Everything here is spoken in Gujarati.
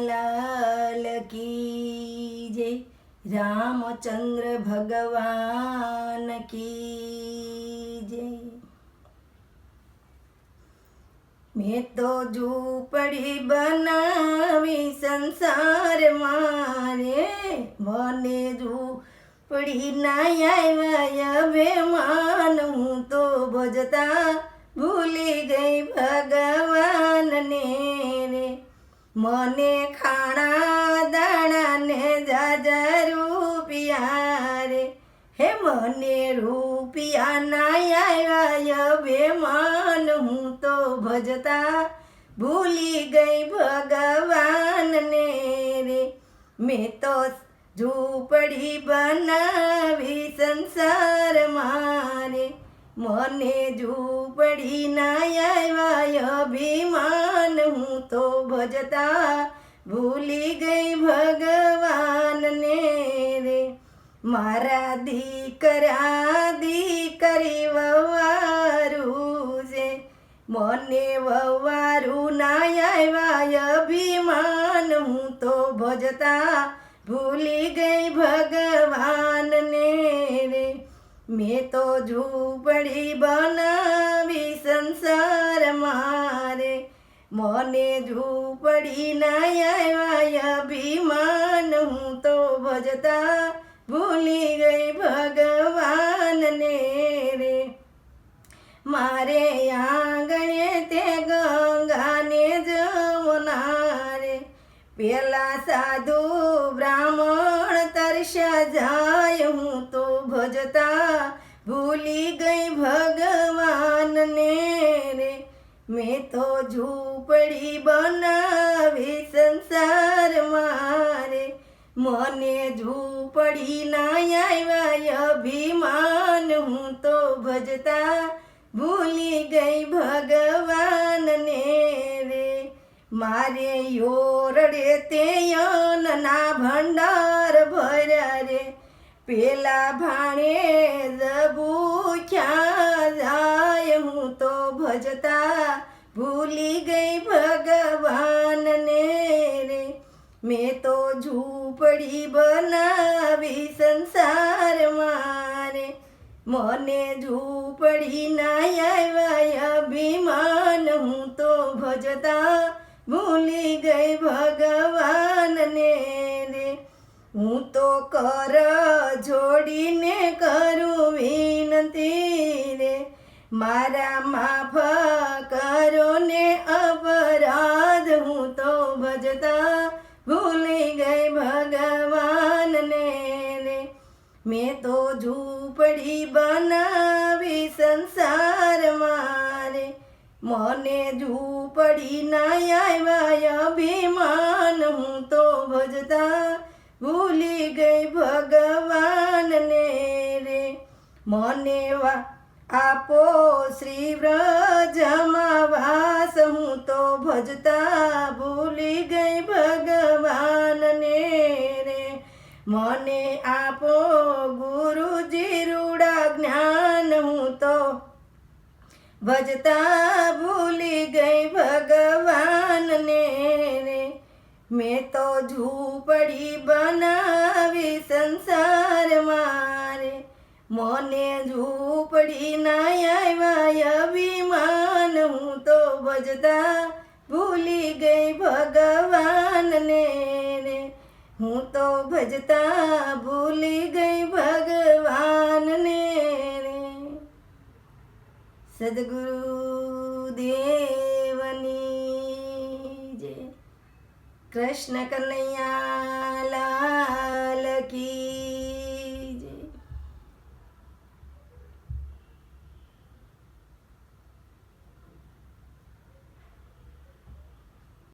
લાલ કી જય. રામચંદ્ર ભગવાન કી જય. મેં તો ઝૂંપડી બનાવી સંસાર મારે. મને ઝૂંપડી ના આવ્યા હવે માન. હું તો ભજતા ભૂલી ગઈ ભગવાનને. મને ખાણા દાણા ને જાજા રૂપિયા રે. હે મને રૂપિયા ના આવ્યા બે માન હું તો ભજતા ભૂલી ગઈ ભગવાનને રે. મેં તો ઝૂંપડી બનાવી સંસાર મારે. મને ઝૂંપડી ના આવ્યા અભિમાન હું તો ભજતા ભૂલી ગઈ ભગવાનને રે. મારા દીકરા દીકરી વવારું છે. મને વવારું ના આવ્યા અભિમાન. હું તો ભજતા ભૂલી ગઈ ભગવાનને રે. મેં તો ઝૂંપડી બનાવી સંસાર મારે મને ઝૂંપડી ના આવ્યા અભિમાન, હું તો ભજતા ભૂલી ગઈ ભગવાનને રે. મારે આંગણે તે ગંગાને જમના રે. પેલા સાધુ બ્રાહ્મણ તરસ્યા જાય, હું તો ભજતા ભૂલી ગઈ ભગવાનને મેં તો ઝૂંપડી બનાવી સંસાર મારે. મને ઝૂંપડી ના આવ્યા અભિમાન. હું તો ભજતા ભૂલી ગઈ ભગવાનને રે. મારે યોરડે તે ના ભંડાર ભર્યા રે. પેલા ભાણે ભૂખ્યા જાય. હું તો ભજતા ભૂલી ગઈ ભગવાનને રે. મેં તો ઝૂંપડી બનાવી સંસાર મારે મને ઝૂંપડી ના આવ્યા અભિમાન, હું તો ભજતા ભૂલી ગઈ ભગવાનને રે. હું તો કર જોડીને કરું વિનંતી રે. મારા માફ કરો ને અપરાધ હું તો ભજતા ભૂલી ગઈ ભગવાનને. રે મેં તો ઝૂંપડી બનાવી સંસાર મારે. મને ઝૂંપડી ના આવ્યા અભિમાન હું તો ભજતા ભૂલી ગઈ ભગવાનને રે. મને વા આપો શ્રી વ્રજમાં વાસ, હું તો ભજતા ભૂલી ગઈ ભગવાનને રે. મને આપો ગુરુજી રૂડા જ્ઞાન, હું તો ભજતા ભૂલી ગઈ ભગવાનને રે. મેં તો ઝૂંપડી બનાવી સંસાર મારે મને ઝૂંપડી ના આવ્યા અભિમાન. હું તો ભજતા ભૂલી ગઈ ભગવાનને. હું તો ભજતા ભૂલી ગઈ ભગવાનને. સદગુરુ દેવની જય. કૃષ્ણ કનૈયા લાલ